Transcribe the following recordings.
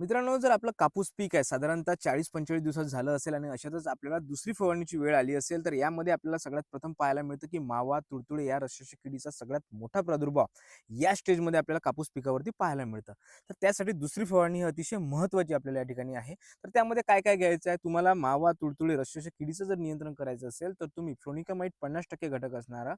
मित्रांनो जर आपलं कापूस पीक आहे साधारणतः चाळीस पंचेचाळीस दिवसात झालं असेल आणि अशातच आपल्याला दुसरी फवारणीची वेळ आली असेल तर यामध्ये आपल्याला सगळ्यात प्रथम पाहायला मिळतं की मावा तुडतुडे या रसाशी किडीचा सगळ्यात मोठा प्रादुर्भाव या स्टेजमध्ये आपल्याला कापूस पिकावरती पाहायला मिळतं. तर त्यासाठी दुसरी फवारणी ही अतिशय महत्त्वाची आपल्याला या ठिकाणी आहे. तर त्यामध्ये काय काय घ्यायचं आहे? तुम्हाला मावा तुडतुडे रसाशी किडीचं जर नियंत्रण करायचं असेल तर तुम्ही फ्लोनिकामाइट पन्नास टक्के घटक असणारा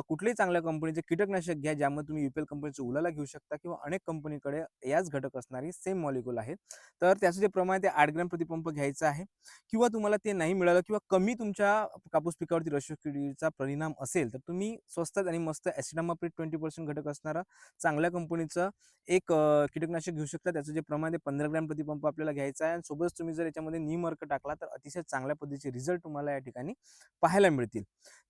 कुठल्याही चांगल्या कंपनीचे कीटकनाशक घ्या ज्यामध्ये तुम्ही युपीएल कंपनीचं उलाला घेऊ शकता किंवा अनेक कंपनीकडे याच घटक असणारी सेम मॉलिक मॉलिक्युल आहेत तर त्याचं जे प्रमाण आहे ते आठ ग्रॅम प्रतिपंप घ्यायचं आहे. किंवा तुम्हाला ते नाही मिळालं किंवा कमी तुमच्या कापूस पिकावरती रशोकिडीचा परिणाम असेल तर तुम्ही स्वस्तात आणि मस्त ॲसिडामाप्रिट ट्वेंटी पर्सेंट घटक असणारा चांगल्या कंपनीचं एक कीटकनाशक घेऊ शकता. त्याचं जे प्रमाण आहे पंधरा ग्रॅम प्रतिपंप आपल्याला घ्यायचा आहे. आणि सोबतच तुम्ही जर याच्यामध्ये नीमर्क टाकला तर अतिशय चांगल्या पद्धतीचे रिझल्ट तुम्हाला या ठिकाणी पाहायला मिळतील.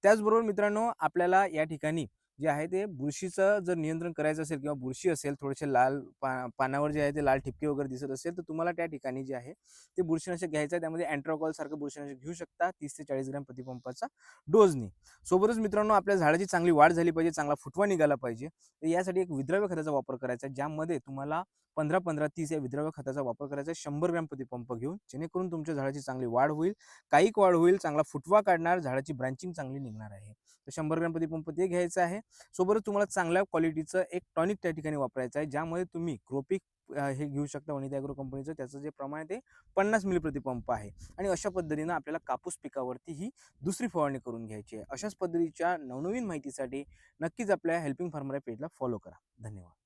त्याचबरोबर मित्रांनो आपल्याला या ठिकाणी जे आहे ते बुरशीचं जर नियंत्रण करायचं असेल किंवा बुरशी असेल थोडेसे लाल पा पानावर जे आहे ते लाल ठिपके वगैरे दिसत असेल तर तुम्हाला त्या ठिकाणी जे आहे ते बुरशीनाशक घ्यायचं आहे. त्यामध्ये अँट्रोकॉल सारखं बुरशीनाशक घेऊ शकता तीस ते चाळीस ग्रॅम प्रतिपंपाचा डोजनी सोबतच मित्रांनो आपल्या झाडाची चांगली वाढ झाली पाहिजे चांगला फुटवा निघाला पाहिजे. तर यासाठी एक विद्राव्य खताचा वापर करायचा आहे ज्यामध्ये तुम्हाला पंधरा पंधरा तीस या विद्राव्य खताचा वापर करायचा आहे. शंभर ग्रॅम प्रतिपंप घेऊन जेणेकरून तुमच्या झाडाची चांगली वाढ होईल काहीक वाढ होईल चांगला फुटवा काढणार झाडाची ब्रँचिंग चांगली निघणार आहे. तर शंभर ग्रॅम प्रतिपंप ते घ्यायचं आहे. सोबतच तुम्हाला चांगल्या क्वालिटीचं एक टॉनिक त्या ठिकाणी वापरायचं आहे ज्यामध्ये तुम्ही क्रोपिक हे घेऊ शकता वनिता ॲग्रो कंपनीचं त्याचं जे प्रमाण आहे ते पन्नास मिली प्रतिपंप आहे. आणि अशा पद्धतीनं आपल्याला कापूस पिकावरती ही दुसरी फवारणी करून घ्यायची आहे. अशाच पद्धतीच्या नवनवीन माहितीसाठी नक्कीच आपल्या हेल्पिंग फार्मर या पेजला फॉलो करा. धन्यवाद.